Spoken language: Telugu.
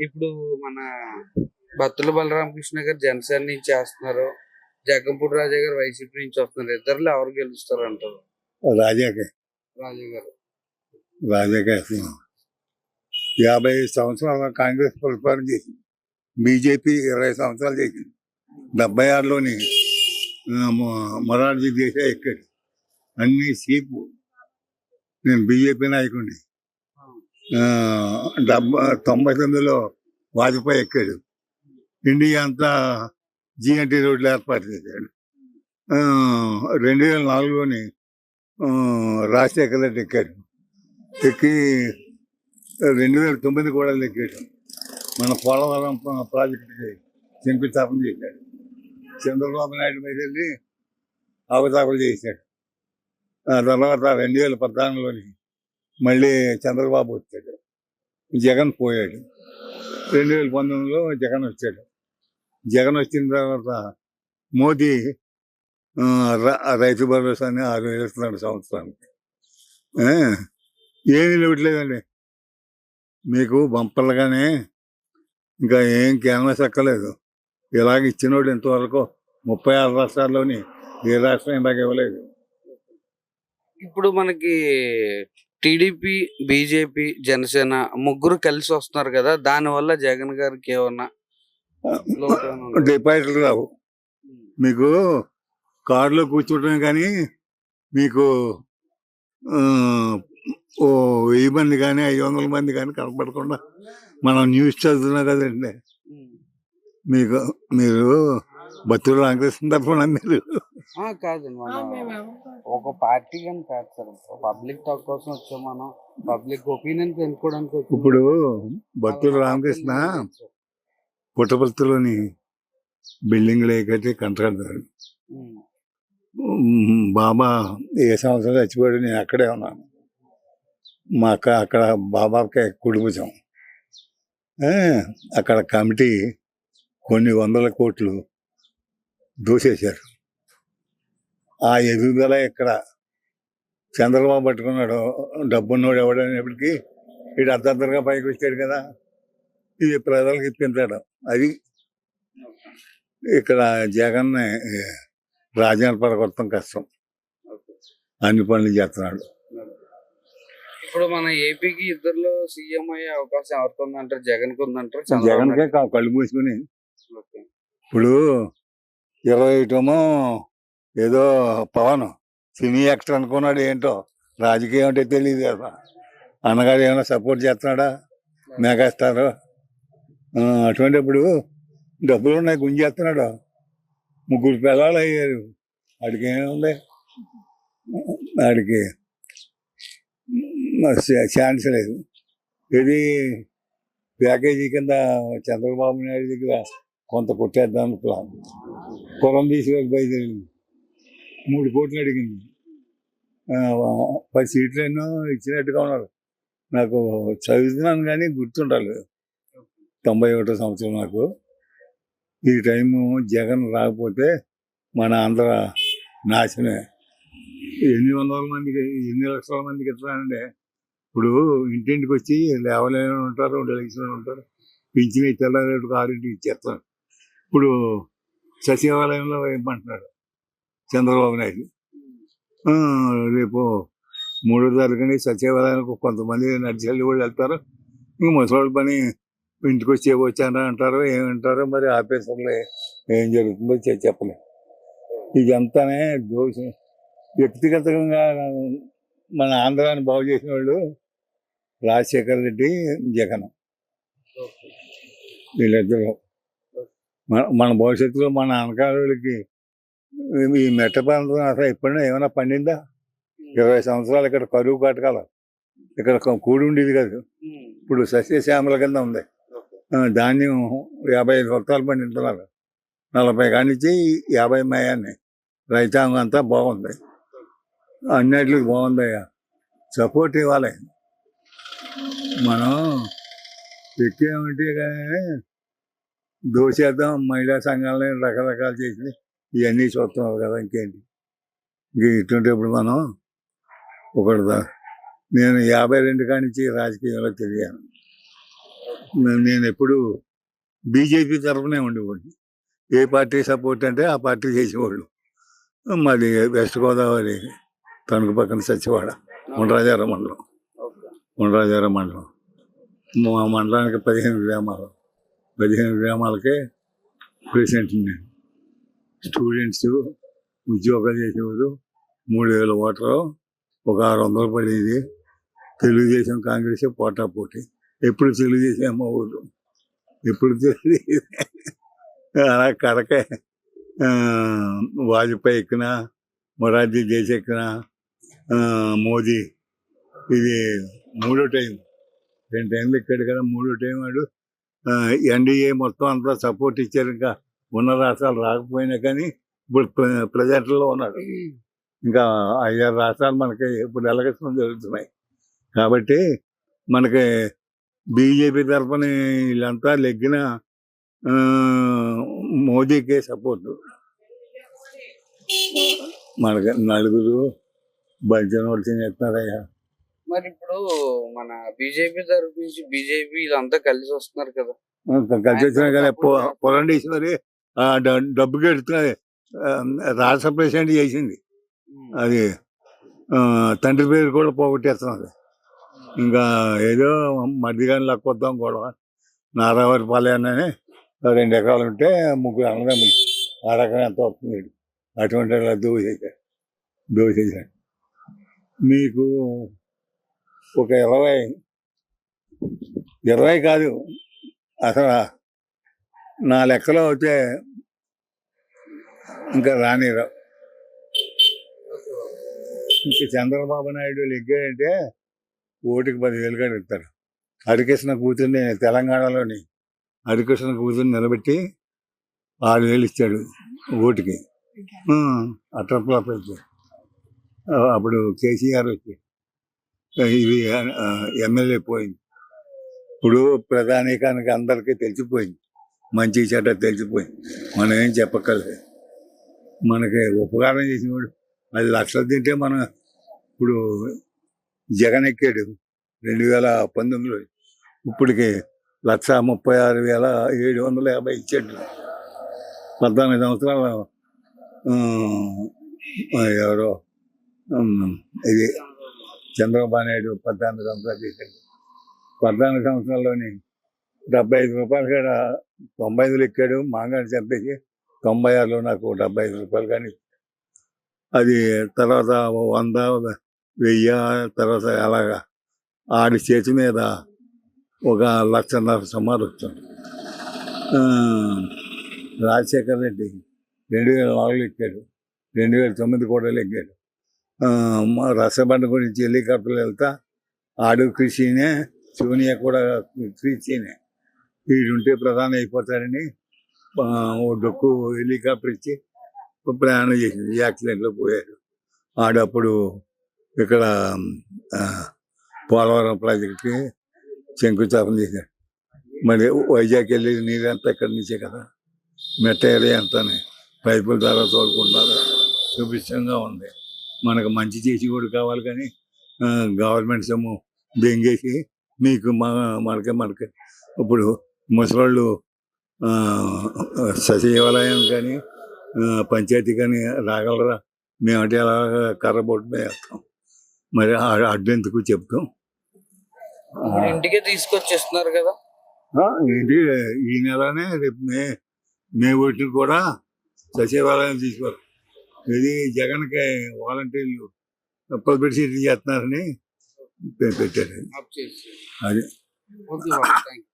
ఇప్పుడు మన బత్తుల బలరామకృష్ణ గారు జనసేన నుంచి చేస్తున్నారు. జగ్గంపూడి రాజా గారు వైసీపీ నుంచి వస్తున్నారు. ఇద్దరులో ఎవరు గెలుస్తారు అంటారు రాజాకే రాజా గారు. రాజాకే యాభై సంవత్సరాల కాంగ్రెస్ పరిపాలన చేసింది బీజేపీ ఇరవై సంవత్సరాలు చేసింది. డెబ్బై ఆరులోని మొరార్జీ దేశాయ్ ఎక్కాడు. అన్ని సీపు. నేను బీజేపీ నాయకుడిని. డెబ్బై తొంభై తొమ్మిదిలో వాజ్పేయి ఎక్కాడు. ఇండియా అంతా జిఎన్టీ రోడ్లు ఏర్పాటు చేశాడు. రెండు వేల నాలుగులోని ఆ, రాజశేఖర రెడ్డి ఎక్కాడు. ఎక్కి రెండు వేల తొమ్మిది కూడా ఎక్కాడు మన పోలవరం ప్రాజెక్టుకి శంకుస్థాపన చేశాడు. చంద్రబాబు నాయుడు మీద వెళ్ళి అవతాపలు చేశాడు. ఆ తర్వాత రెండు వేల పద్నాలుగులోని మళ్ళీ చంద్రబాబు వచ్చాడు. జగన్ పోయాడు. రెండు వేల పంతొమ్మిదిలో జగన్ వచ్చాడు. జగన్ వచ్చిన తర్వాత మోదీ రైతు భరోసాని ఆరు వేలు ఇస్తున్నాడు సంవత్సరానికి ఏమీ ఇవ్వట్లేదండి మీకు బంపర్లుగానే ఇంకా ఏం క్యాన్వాస్ ఎక్కలేదు. ఇలాగ ఇచ్చినోడు ఇంతవరకు ముప్పై ఆరు రాష్ట్రాల్లోని ఏ రాష్ట్రం ఇలాగ ఇవ్వలేదు. ఇప్పుడు మనకి టిడిపి బీజేపీ జనసేన ముగ్గురు కలిసి వస్తున్నారు కదా దాని వల్ల జగన్ గారికి ఏమన్నా? డిపాజిట్లు రావు మీకు కారులో కూర్చోవటమే కానీ మీకు ఓ వెయ్యి మంది కానీ ఐదు వందల మంది కానీ కనపడకుండా మనం న్యూస్ చదువుతున్నాం కదండి. మీకు మీరు బతులు రామకృష్ణ తప్పకుండా మీరు మనం ఒక పార్టీ కానీ కాదు సార్. పబ్లిక్ టాక్ కోసం వచ్చాం మనం. పబ్లిక్ ఒపీనియన్ తెలుసుకోవడానికి వచ్చాం. ఇప్పుడు బతులు రామకృష్ణ పుట్టపర్తిలోని బిల్డింగ్లు కట్టి కంటాడు ఉమ్. బాబా ఏ సంవత్సరం చచ్చిపోయాడు నేను అక్కడే ఉన్నాను. మా అక్క అక్కడ బాబాకి కుటుంబం అక్కడ కమిటీ కొన్ని వందల కోట్లు దోసేశారు. ఆ ఎదుగుదల ఇక్కడ చంద్రబాబు పట్టుకున్నాడు. డబ్బున్నోడు ఎవడనేప్పటికీ వీడు అర్ధంతరంగా పైకి వచ్చాడు కదా. ఇది ప్రజలకు ఇప్పించాడు. అది ఇక్కడ జగన్ రాజ్యాంగ పరకొట్టడం కష్టం. అన్ని పనులు చేస్తున్నాడు. ఇప్పుడు మన ఏపీకి ఇద్దరులో సీఎం అయ్యే అవకాశం ఎవరికి ఉందంటారు? జగన్కి ఉందంటారు కా- కళ్ళు మూసుకుని. ఇప్పుడు ఇరవై ఒకటేమో ఏదో పవన్ సినీ యాక్టర్ అనుకున్నాడు ఏంటో రాజకీయం అంటే తెలియదు కదా. అన్నగారు ఏమైనా సపోర్ట్ చేస్తున్నాడా? మెగాస్టార్. అటువంటిప్పుడు డబ్బులు ఉన్నాయి గుంజేస్తున్నాడు ముగ్గురు పిల్లలు అయ్యారు. వాడికి ఏముంది? వాడికి ఛాన్స్ లేదు. ఇది ప్యాకేజీ కింద చంద్రబాబు నాయుడు దగ్గర కొంత కొట్టేద్దాం ప్లాన్ పొలం తీసుకెళ్ళి బయలుదేరింది. మూడు కోట్లు అడిగింది. పది సీట్లు ఎన్నో ఇచ్చినట్టుగా ఉన్నారు. నాకు చదువుతున్నాను కానీ గుర్తుండాలి. తొంభై ఒకటో సంవత్సరం నాకు. ఈ టైము జగన్ రాకపోతే మన ఆంధ్ర నాశనే ఎన్ని వందల మందికి ఎన్ని లక్షల మందికి ఎట్లానంటే ఇప్పుడు ఇంటింటికి వచ్చి లేవలేని ఉంటారు డెలిగేషన్ ఉంటారు. పింఛన్ తెల్లారేటుకు ఆరింటికి ఇచ్చేస్తారు. ఇప్పుడు సచివాలయంలో ఏమంటున్నాడు చంద్రబాబు నాయుడు. రేపు మూడో తారీఖుని సచివాలయానికి కొంతమంది నడిచెల్లి కూడా వెళ్తారు. ఇంక ముసలి పని ఇంటికి వచ్చి వచ్చారా అంటారు ఏమంటారో మరి ఆఫీసర్లు ఏం జరుగుతుందో చె- చెప్పలేం. ఇదంతానే దోష. వ్యక్తిగతంగా మన ఆంధ్రాన్ని బాగు చేసిన వాళ్ళు రాజశేఖర రెడ్డి జగన్. వీళ్ళిద్దరు. మన మన భవిష్యత్తులో మన అనకాలకి ఈ మెట్ట ప్రాంతం అసలు ఎప్పుడైనా ఏమైనా పండిందా? ఇరవై సంవత్సరాలు ఇక్కడ కరువు కట్టకాల ఇక్కడ కూడి ఉండేది కాదు. ఇప్పుడు సస్యశ్యామల కింద ఉంది. ధాన్యం యాభై ఐదు వర్తాలు పండిస్తున్నారు. నలభై కానిచ్చి యాభై మయాన్ని. రైతాంగం అంతా బాగుంది. అన్నిటికి బాగుందయ్యా సపోర్ట్ ఇవ్వాలి. మనం ఎక్కేమంటే కానీ దోచేద్దాం. మహిళా సంఘాలని రకరకాలు చేసి ఇవన్నీ చూస్తున్నావు కదా ఇంకేంటి? ఇంక ఇటువంటిప్పుడు మనం ఒకటి నేను యాభై రెండు కానించి రాజకీయంలో తిరిగాను. నేను ఎప్పుడు బీజేపీ తరఫునే ఉండేవాడిని. ఏ పార్టీ సపోర్ట్ అంటే ఆ పార్టీ చేసేవాళ్ళు. మాది వెస్ట్ గోదావరి తణుకు పక్కన సచివాడ ఉండరాజార మండలం. ఉండరాజార మండలం. మా మండలానికి పదిహేను గ్రామాలు. పదిహేను గ్రామాలకే ప్రెసిడెంట్ నేను. స్టూడెంట్స్ ఉద్యోగాలు చేసేవారు. మూడు వేల ఓటరు ఒక ఆరు వందలు పడేది. తెలుగుదేశం కాంగ్రెస్ పోటా పోటీ. ఎప్పుడు తెలుగుదేశం మా ఊరు. ఎప్పుడు తెలుగుదేశం? అలా కడక వాజ్పేయి ఎక్కిన మొరార్జీ దేశ్ ఎక్కిన మోదీ. ఇది మూడో టైం. రెండు టైంలు ఎక్కాడు కదా మూడో టైం వాడు. ఎన్డీఏ మొత్తం అంతా సపోర్ట్ ఇచ్చారు ఇంకా. ఉన్న రాష్ట్రాలు రాకపోయినా కానీ ఇప్పుడు ప్ర- ప్రజెంట్లో ఉన్నాడు. ఇంకా ఐదారు రాష్ట్రాలు మనకి ఇప్పుడు ఎలక్షన్ జరుగుతున్నాయి. కాబట్టి మనకి బీజేపీ తరఫున వీళ్ళంతా లెగ్గిన మోదీకే సపోర్ట్. మనకి నలుగురు భజన వచ్చి చెప్తున్నారయ్యా మరి ఇప్పుడు మన బీజేపీ తరఫు నుంచి బీజేపీ వీళ్ళంతా కలిసి వస్తున్నారు కదా కలిసి వచ్చినా కానీ పొ- పురంధేశ్వరి ఆ డ- డబ్బు కడుతున్నది రాష్ట్ర ప్రెసిడెంట్ చేసింది. అది తండ్రి పేరు కూడా పోగొట్టేస్తున్నది ఇంకా ఏదో మధ్యగాని లక్కొద్దాం గొడవ. నారావారి పాలెం అని రెండు ఎకరాలు ఉంటే ముగ్గురు అన్నదమ్ములు ఆ రకం ఎంత వస్తుంది అటువంటి దోసేసాడు దోసేసాడు మీకు ఒక ఇరవై ఇరవై కాదు అసలు నా లెక్కలో అయితే ఇంకా రానిరావు ఇంక చంద్రబాబు నాయుడు లెగ్గాడంటే ఓటుకి పదివేలు కాడ ఇస్తారు హరికృష్ణ కూతుర్ని తెలంగాణలోని హరికృష్ణ కూతుర్ని నిలబెట్టి ఆరు వేలు ఇచ్చాడు ఓటుకి. అటర్ ప్రాపర్టీ అప్పుడు కేసీఆర్ వచ్చి ఇది ఎమ్మెల్యే పోయింది. ఇప్పుడు ప్రధానికానికి అందరికీ తెలిసిపోయింది. మంచి చెడ్డ తెలిసిపోయింది మనం ఏం చెప్పక్కర్లేదు. మనకి ఉపకారం చేసినవాడు అది లక్షలు తింటే మనం ఇప్పుడు జగన్ ఎక్కాడు రెండు వేల పంతొమ్మిదిలో. ఇప్పటికి లక్ష ముప్పై ఆరు వేల ఏడు వందల యాభై ఇచ్చాడు. పద్నాలుగు సంవత్సరాలు ఎవరో ఇది చంద్రబాబు నాయుడు పద్నాలుగు సంవత్సరాలు చేశాడు. పద్నాలుగు సంవత్సరాల్లోని డెబ్బై ఐదు రూపాయలు కూడా తొంభై ఐదులు ఎక్కాడు మాంగాన్ని చంపేసి తొంభై ఆరులో నాకు డెబ్బై ఐదు రూపాయలు కానీ అది తర్వాత వంద వెయ్యి తర్వాత అలాగా ఆడి చేతి మీద ఒక లక్షన్నర సుమారు వచ్చింది రాజశేఖర్ రెడ్డి రెండు వేల నాలుగులో ఎక్కాడు రెండు వేల తొమ్మిది కూడా ఎక్కాడు. మా రసబండ గురించి హెలికాప్టర్లు వెళ్తా ఆడు కృషినే సోనియా కూడా కృషినే. వీడుంటే ప్రధాని అయిపోతాడని ఓ డొక్కు హెలికాప్టర్ ఇచ్చి ప్రయాణం చేసింది యాక్సిడెంట్లో పోయారు ఆడప్పుడు ఇక్కడ పోలవరం ప్రాజెక్ట్కి శంకుస్థాపన చేశాడు. మరి వైజాగ్ వెళ్ళి నీరంతా ఇక్కడి నుంచే కదా? మెట్ట ఏరియా అంతానే పైపుల ద్వారా తోడుకుంటారు సుభిక్షంగా ఉంది. మనకు మంచి చేసి కూడా కావాలి కానీ గవర్నమెంట్ సొమ్ము బెంగేసి మీకు మా మనకే మనకే. ఇప్పుడు ముసలోళ్ళు సచివాలయం కానీ పంచాయతీ కానీ రాగలరా? మేమంటే అలా కర్ర బొట్టు మీద వేస్తాం. మరి అడ్డెందుకు చెప్తాం? ఇంటికే తీసుకొచ్చేస్తున్నారు కదా? ఏంటి? ఈ నెలనే రేపు మే మే ఒకటి కూడా సచివాలయం తీసుకోరు. ఇది జగన్కి వాలంటీర్లు పబ్లిసిటీ చేస్తున్నారని పెట్టారు. అది.